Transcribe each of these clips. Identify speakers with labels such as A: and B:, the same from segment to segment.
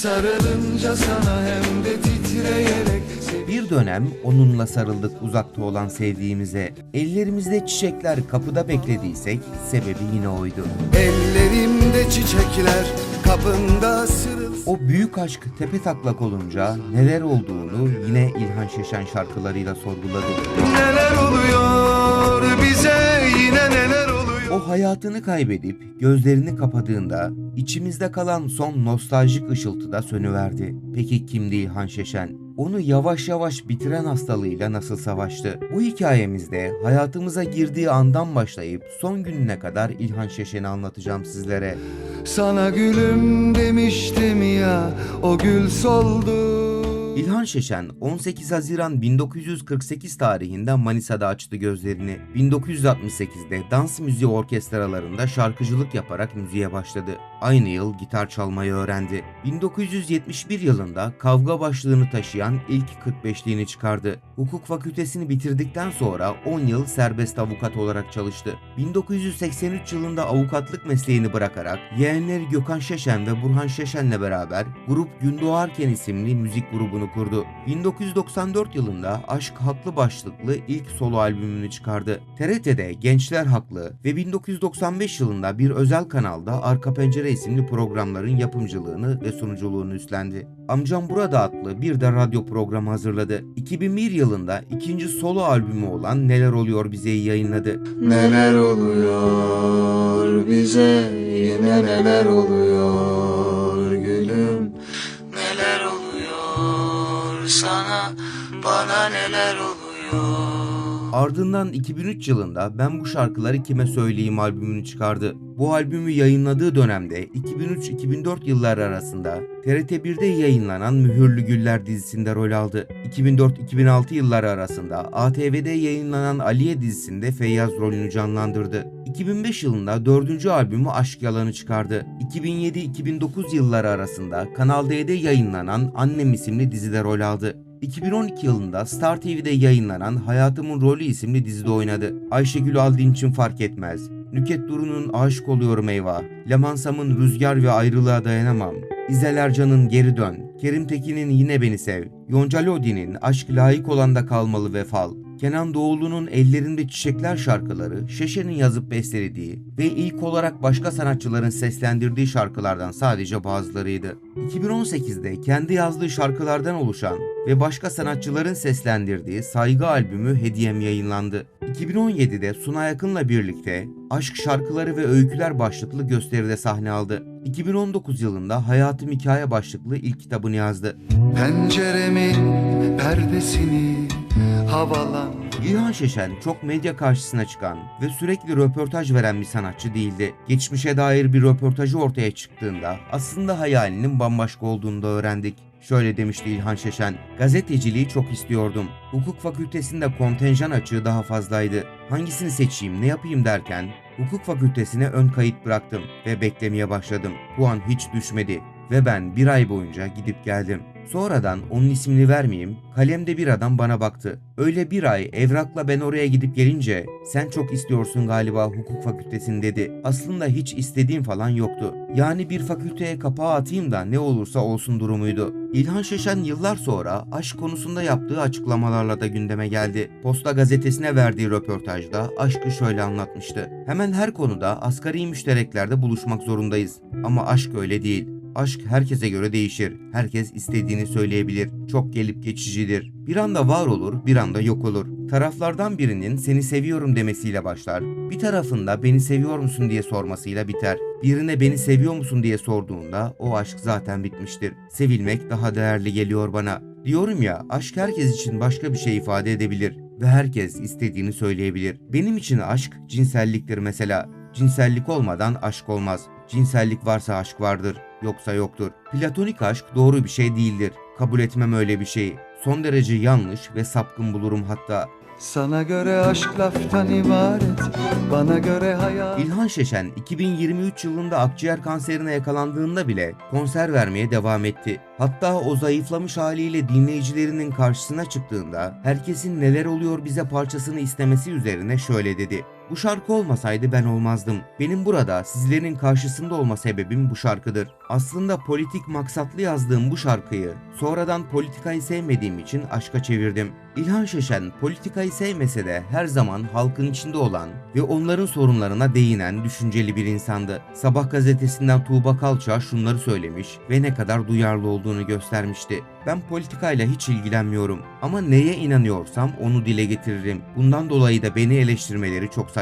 A: Sarılınca sana hem de titreyerek
B: Bir dönem onunla sarıldık uzakta olan sevdiğimize. Ellerimizde çiçekler kapıda beklediysek sebebi yine oydu.
A: Ellerimde çiçekler kapında sırılsın
B: O büyük aşk tepe taklak olunca neler olduğunu yine İlhan Şeşen şarkılarıyla sorguladı.
A: Neler oluyor bize yine neler oluyor
B: O hayatını kaybedip gözlerini kapadığında içimizde kalan son nostaljik ışıltı da sönüverdi. Peki kimdi İlhan Şeşen? Onu yavaş yavaş bitiren hastalığıyla nasıl savaştı? Bu hikayemizde hayatımıza girdiği andan başlayıp son gününe kadar İlhan Şeşen'i anlatacağım sizlere.
A: Sana gülüm demiştim ya o gül soldu
B: İlhan Şeşen 18 Haziran 1948 tarihinde Manisa'da açtı gözlerini. 1968'de dans müziği orkestralarında şarkıcılık yaparak müziğe başladı. Aynı yıl gitar çalmayı öğrendi. 1971 yılında kavga başlığını taşıyan ilk 45'liğini çıkardı. Hukuk fakültesini bitirdikten sonra 10 yıl serbest avukat olarak çalıştı. 1983 yılında avukatlık mesleğini bırakarak yeğenleri Gökhan Şeşen ve Burhan Şeşen'le beraber Grup Gün Doğarken isimli müzik kurdu. 1994 yılında Aşk Haklı başlıklı ilk solo albümünü çıkardı. TRT'de Gençler Haklı ve 1995 yılında bir özel kanalda Arka Pencere isimli programların yapımcılığını ve sunuculuğunu üstlendi. Amcam Burada adlı bir de radyo programı hazırladı. 2001 yılında ikinci solo albümü olan Neler Oluyor Bize'yi yayınladı.
A: Neler oluyor bize yine neler oluyor neler oluyor
B: Ardından 2003 yılında Ben Bu Şarkıları Kime Söyleyeyim albümünü çıkardı. Bu albümü yayınladığı dönemde 2003-2004 yılları arasında TRT1'de yayınlanan Mühürlü Güller dizisinde rol aldı. 2004-2006 yılları arasında ATV'de yayınlanan Aliye dizisinde Feyyaz rolünü canlandırdı. 2005 yılında dördüncü albümü Aşk Yalanı çıkardı. 2007-2009 yılları arasında Kanal D'de yayınlanan Annem isimli dizide rol aldı. 2012 yılında Star TV'de yayınlanan Hayatımın Rolü isimli dizide oynadı. Ayşegül Aldinç'in Fark Etmez, Nüket Duru'nun Aşık Oluyorum Eyvah, Lemansam'ın Rüzgar ve Ayrılığa Dayanamam, İzel Ercan'ın Geri Dön, Kerim Tekin'in Yine Beni Sev, Yonca Lodi'nin Aşk Layık Olanda Kalmalı ve Fal, Kenan Doğulu'nun Ellerinde Çiçekler şarkıları Şeşe'nin yazıp bestelediği ve ilk olarak başka sanatçıların seslendirdiği şarkılardan sadece bazılarıydı. 2018'de kendi yazdığı şarkılardan oluşan ve başka sanatçıların seslendirdiği Saygı albümü Hediyem yayınlandı. 2017'de Sunay Akın'la birlikte Aşk Şarkıları ve Öyküler başlıklı gösteride sahne aldı. 2019 yılında Hayatım Hikaye başlıklı ilk kitabını yazdı.
A: Penceremin perdesini havalan
B: İlhan Şeşen çok medya karşısına çıkan ve sürekli röportaj veren bir sanatçı değildi. Geçmişe dair bir röportajı ortaya çıktığında aslında hayalinin bambaşka olduğunu da öğrendik. Şöyle demişti İlhan Şeşen, gazeteciliği çok istiyordum. Hukuk fakültesinde kontenjan açığı daha fazlaydı. Hangisini seçeyim, ne yapayım derken hukuk fakültesine ön kayıt bıraktım ve beklemeye başladım. Puan hiç düşmedi ve ben bir ay boyunca gidip geldim. Sonradan onun ismini vermeyeyim, kalemde bir adam bana baktı. Öyle bir ay evrakla ben oraya gidip gelince sen çok istiyorsun galiba hukuk fakültesini dedi. Aslında hiç istediğim falan yoktu. Yani bir fakülteye kapağı atayım da ne olursa olsun durumuydu. İlhan Şeşen yıllar sonra aşk konusunda yaptığı açıklamalarla da gündeme geldi. Posta gazetesine verdiği röportajda aşkı şöyle anlatmıştı. Hemen her konuda asgari müştereklerde buluşmak zorundayız. Ama aşk öyle değil. Aşk herkese göre değişir. Herkes istediğini söyleyebilir. Çok gelip geçicidir. Bir anda var olur, bir anda yok olur. Taraflardan birinin seni seviyorum demesiyle başlar. Bir tarafında beni seviyor musun diye sormasıyla biter. Birine beni seviyor musun diye sorduğunda o aşk zaten bitmiştir. Sevilmek daha değerli geliyor bana. Diyorum ya aşk herkes için başka bir şey ifade edebilir ve herkes istediğini söyleyebilir. Benim için aşk cinselliktir mesela. Cinsellik olmadan aşk olmaz. Cinsellik varsa aşk vardır, yoksa yoktur. Platonik aşk doğru bir şey değildir. Kabul etmem öyle bir şeyi. Son derece yanlış ve sapkın bulurum hatta.
A: Sana göre aşk laftan ibaret Bana göre hayat
B: İlhan Şeşen 2023 yılında akciğer kanserine yakalandığında bile konser vermeye devam etti. Hatta o zayıflamış haliyle dinleyicilerinin karşısına çıktığında herkesin neler oluyor bize parçasını istemesi üzerine şöyle dedi. Bu şarkı olmasaydı ben olmazdım. Benim burada sizlerin karşısında olma sebebim bu şarkıdır. Aslında politik maksatlı yazdığım bu şarkıyı sonradan politikayı sevmediğim için aşka çevirdim. İlhan Şeşen politikayı sevmese de her zaman halkın içinde olan ve onların sorunlarına değinen düşünceli bir insandı. Sabah gazetesinden Tuğba Kalça şunları söylemiş ve ne kadar duyarlı olduğunu göstermişti. Ben politikayla hiç ilgilenmiyorum ama neye inanıyorsam onu dile getiririm. Bundan dolayı da beni eleştirmeleri çok saçma.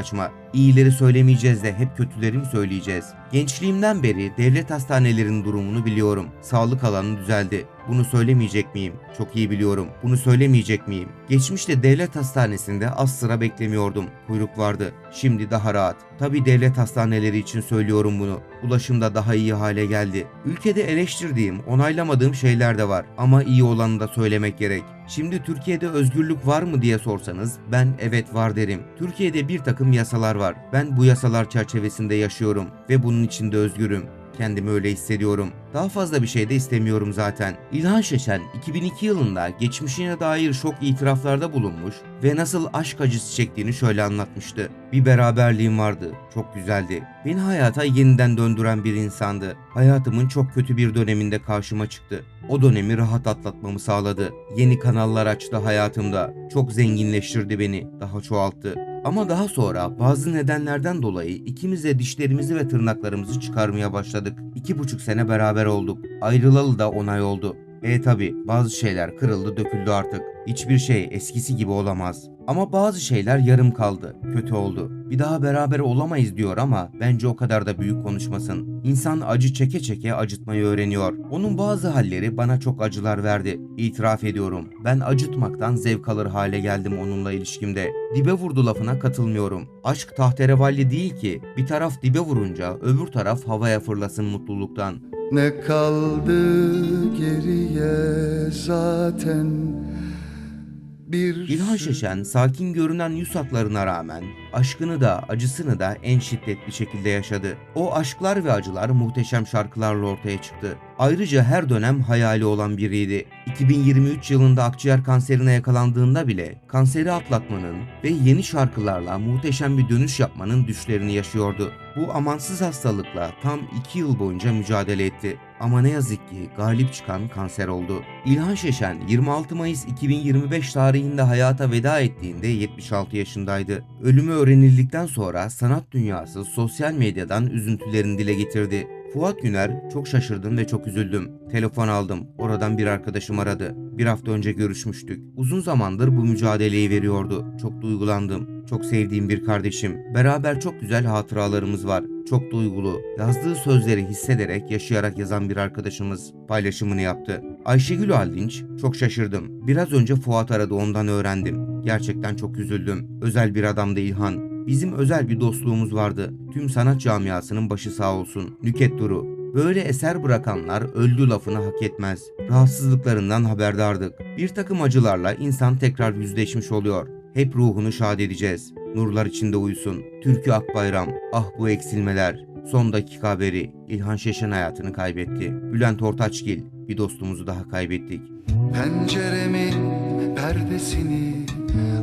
B: İyileri söylemeyeceğiz de hep kötüleri mi söyleyeceğiz? Gençliğimden beri devlet hastanelerinin durumunu biliyorum. Sağlık alanı düzeldi. Bunu söylemeyecek miyim? Çok iyi biliyorum. Bunu söylemeyecek miyim? Geçmişte devlet hastanesinde az sıra beklemiyordum. Kuyruk vardı. Şimdi daha rahat. Tabi devlet hastaneleri için söylüyorum bunu. Ulaşım da daha iyi hale geldi. Ülkede eleştirdiğim, onaylamadığım şeyler de var. Ama iyi olanı da söylemek gerek. Şimdi Türkiye'de özgürlük var mı diye sorsanız ben evet var derim. Türkiye'de bir takım yasalar var. Ben bu yasalar çerçevesinde yaşıyorum ve bunun içinde özgürüm. Kendimi öyle hissediyorum. Daha fazla bir şey de istemiyorum zaten. İlhan Şeşen 2002 yılında geçmişine dair şok itiraflarda bulunmuş ve nasıl aşk acısı çektiğini şöyle anlatmıştı. Bir beraberliğim vardı. Çok güzeldi. Beni hayata yeniden döndüren bir insandı. Hayatımın çok kötü bir döneminde karşıma çıktı. O dönemi rahat atlatmamı sağladı. Yeni kanallar açtı hayatımda. Çok zenginleştirdi beni. Daha çoğalttı. Ama daha sonra bazı nedenlerden dolayı ikimiz de dişlerimizi ve tırnaklarımızı çıkarmaya başladık. İki buçuk sene beraber olduk. Ayrılalı da onay oldu. E tabi bazı şeyler kırıldı döküldü artık. Hiçbir şey eskisi gibi olamaz. Ama bazı şeyler yarım kaldı. Kötü oldu. Bir daha beraber olamayız diyor ama bence o kadar da büyük konuşmasın. İnsan acı çeke çeke acıtmayı öğreniyor. Onun bazı halleri bana çok acılar verdi. İtiraf ediyorum. Ben acıtmaktan zevk alır hale geldim onunla ilişkimde. Dibe vurdu lafına katılmıyorum. Aşk tahterevalli değil ki. Bir taraf dibe vurunca öbür taraf havaya fırlasın mutluluktan.
A: Ne kaldı geriye zaten bir
B: İlhan Şeşen sakin görünen yüz hatlarına rağmen aşkını da acısını da en şiddetli şekilde yaşadı. O aşklar ve acılar muhteşem şarkılarla ortaya çıktı. Ayrıca her dönem hayali olan biriydi. 2023 yılında akciğer kanserine yakalandığında bile kanseri atlatmanın ve yeni şarkılarla muhteşem bir dönüş yapmanın düşlerini yaşıyordu. Bu amansız hastalıkla tam 2 yıl boyunca mücadele etti. Ama ne yazık ki galip çıkan kanser oldu. İlhan Şeşen 26 Mayıs 2025 tarihinde hayata veda ettiğinde 76 yaşındaydı. Ölümü öğrenildikten sonra sanat dünyası sosyal medyadan üzüntülerini dile getirdi. Fuat Güner çok şaşırdım ve çok üzüldüm. Telefon aldım. Oradan bir arkadaşım aradı. Bir hafta önce görüşmüştük. Uzun zamandır bu mücadeleyi veriyordu. Çok duygulandım. Çok sevdiğim bir kardeşim. Beraber çok güzel hatıralarımız var. Çok duygulu. Yazdığı sözleri hissederek, yaşayarak yazan bir arkadaşımız paylaşımını yaptı. Ayşegül Aldinç, çok şaşırdım. Biraz önce Fuat aradı ondan öğrendim. Gerçekten çok üzüldüm. Özel bir adamdı İlhan. Bizim özel bir dostluğumuz vardı. Tüm sanat camiasının başı sağ olsun. Nüket Duru. Böyle eser bırakanlar öldü lafını hak etmez. Rahatsızlıklarından haberdardık. Bir takım acılarla insan tekrar yüzleşmiş oluyor. Hep ruhunu şad edeceğiz. Nurlar içinde uyusun. Türkü Akbayram. Ah bu eksilmeler. Son dakika haberi. İlhan Şeşen hayatını kaybetti. Bülent Ortaçgil. Bir dostumuzu daha kaybettik.
A: Penceremin perdesini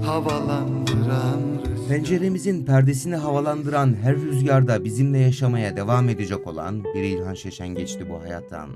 A: havalandıran rüzgar
B: Penceremizin perdesini havalandıran her rüzgarda bizimle yaşamaya devam edecek olan bir İlhan Şeşen geçti bu hayattan.